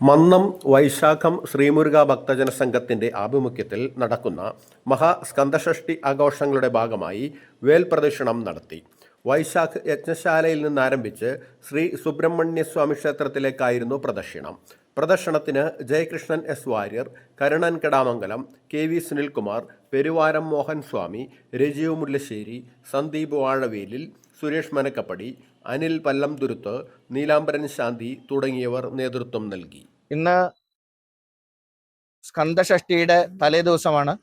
മന്നം വൈശാഖം ശ്രീമുരുക ഭക്തജന സംഘത്തിന്റെ ആഭിമുഖ്യത്തിൽ നടക്കുന്ന മഹാസ്കന്ധഷ്ടി ആഘോഷങ്ങളുടെ ഭാഗമായി വേൽപ്രദക്ഷിണം നടത്തി. വൈശാഖ് യജ്ഞശാലയിൽ നിന്നാരംഭിച്ച് ശ്രീ സുബ്രഹ്മണ്യസ്വാമി ക്ഷേത്രത്തിലേക്കായിരുന്നു പ്രദക്ഷിണം. പ്രദർശനത്തിന് Jayakrishnan S Warrier Karunan Kadamangalam K V Sunilkumar Peruvaram Mohan Swamy Rajeev Mullassery Sandeep Vazhavelil Suresh Manakkappady Anil Pallamthuruthu Neelambaran Shanthi തുടങ്ങിയവർ നേതൃത്വം നൽകി. ഇന്ന് സ്കന്ദഷഷ്ടിയുടെ തലേ ദിവസമാണ്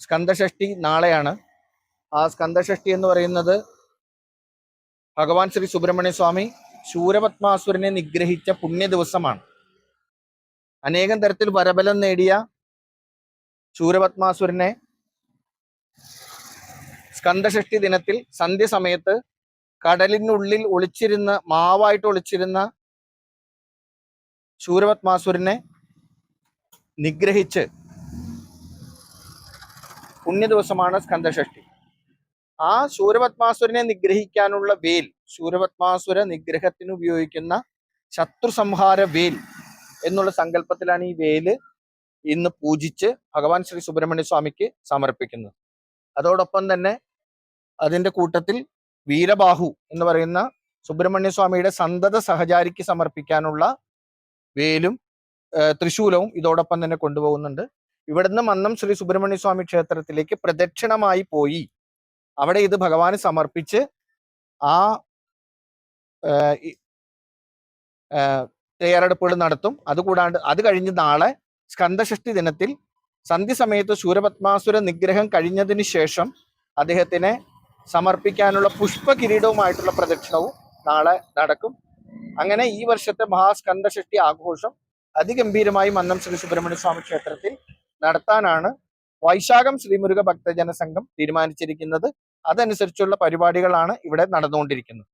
സ്കന്ദഷഷ്ടി നാളെയാണ്. ആ സ്കന്ദഷഷ്ടി എന്ന് പറയുന്നത് ഭഗവാൻ ശ്രീ സുബ്രഹ്മണ്യ സ്വാമി ശൂരപത്മാസുരനെ നിഗ്രഹിച്ച പുണ്യ ദിവസമാണ് അനേകം തരത്തിൽ വരബലം നേടിയ ശൂരപത്മാസുരനെ സ്കന്ദഷഷ്ടി ദിനത്തിൽ സന്ധ്യ സമയത്ത് കടലിനുള്ളിൽ ഒളിച്ചിരുന്ന മാവായിട്ട് ഒളിച്ചിരുന്ന ശൂരപത്മാസുരനെ നിഗ്രഹിച്ച് പുണ്യ ദിവസമാണ് സ്കന്ദഷഷ്ടി ആ ശൂരപത്മാസുരനെ നിഗ്രഹിക്കാനുള്ള വേൽ ശൂരപത്മാസുര നിഗ്രഹത്തിന് ഉപയോഗിക്കുന്ന ശത്രു സംഹാര വേൽ എന്നുള്ള സങ്കല്പത്തിലാണ് ഈ വേൽ ഇന്ന് പൂജിച്ച് ഭഗവാൻ ശ്രീ സുബ്രഹ്മണ്യ സ്വാമിക്ക് സമർപ്പിക്കുന്നത് അതോടൊപ്പം തന്നെ അതിന്റെ കൂട്ടത്തിൽ വീരബാഹു എന്ന് പറയുന്ന സുബ്രഹ്മണ്യ സ്വാമിയുടെ സന്തത സഹചാരിക്ക് സമർപ്പിക്കാനുള്ള വേലും തൃശൂലവും ഇതോടൊപ്പം തന്നെ കൊണ്ടുപോകുന്നുണ്ട്. ഇവിടുന്ന് മന്നം ശ്രീ സുബ്രഹ്മണ്യ സ്വാമി ക്ഷേത്രത്തിലേക്ക് പ്രദക്ഷിണമായി പോയി. അവിടെ ഇത് ഭഗവാന് സമർപ്പിച്ച് ആ തയ്യാറെടുപ്പുകൾ നടത്തും. അതുകൂടാണ്ട് അത് കഴിഞ്ഞ് നാളെ സ്കന്ദഷഷ്ടി ദിനത്തിൽ സന്ധ്യ സമയത്ത് ശൂരപത്മാസുര നിഗ്രഹം കഴിഞ്ഞതിന് ശേഷം അദ്ദേഹത്തിനെ സമർപ്പിക്കാനുള്ള പുഷ്പ കിരീടവുമായിട്ടുള്ള പ്രദക്ഷിണവും നാളെ നടക്കും. അങ്ങനെ ഈ വർഷത്തെ മഹാസ്കന്ദഷഷ്ടി ആഘോഷം അതിഗംഭീരമായി മന്നം ശ്രീ സുബ്രഹ്മണ്യ സ്വാമി ക്ഷേത്രത്തിൽ നടത്താനാണ് വൈശാഖം ശ്രീമുരുക ഭക്തജന സംഘം തീരുമാനിച്ചിരിക്കുന്നത്. അതനുസരിച്ചുള്ള പരിപാടികളാണ് ഇവിടെ നടന്നുകൊണ്ടിരിക്കുന്നത്.